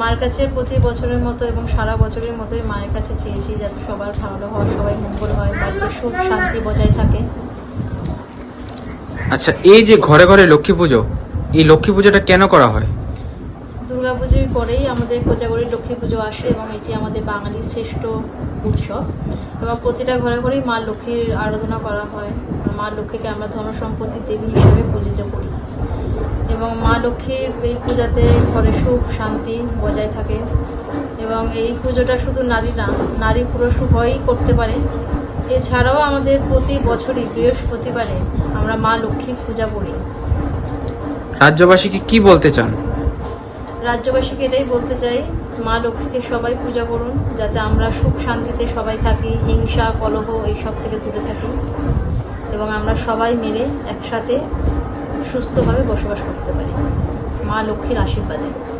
মার কাছে প্রতি বছরের মতো এবং সারা বছরের মতোই মায়ের কাছে চেয়েছি যাতে সবার ভালো হয় সবাই মঙ্গল হয় বাড়িতে সুখ শান্তি বজায় থাকে। আচ্ছা এই যে ঘরে ঘরে লক্ষ্মী পুজো এই লক্ষ্মী পুজোটা কেন করা হয়? দুর্গাপুজোর পরেই আমাদের কোজাগরীর লক্ষ্মী পুজো আসে এবং এটি আমাদের বাঙালির শ্রেষ্ঠ উৎসব। এবং প্রতিটা ঘরে ঘরেই মা লক্ষ্মীর আরাধনা করা হয়। মা লক্ষ্মীকে আমরা ধন সম্পত্তি দেবী হিসেবে পূজিত করি। এবং মা লক্ষ্মীর এই পূজাতে ঘরে সুখ শান্তি বজায় থাকে এবং এই পুজোটা শুধু নারী না নারী পুরুষ উভয়ই করতে পারে। এছাড়াও আমাদের প্রতি বছরই বৃহস্পতিবারে আমরা মা লক্ষ্মীর পূজা করি। রাজ্যবাসীকে কি বলতে চান? রাজ্যবাসীকে এটাই বলতে চাই মা লক্ষ্মীকে সবাই পূজা করুন যাতে আমরা সুখ শান্তিতে সবাই থাকি হিংসা কলহ এইসব থেকে দূরে থাকি। এবং আমরা সবাই মিলে একসাথে সুস্থভাবে বসবাস করতে পারি। মা লক্ষ্মীর আশীর্বাদে।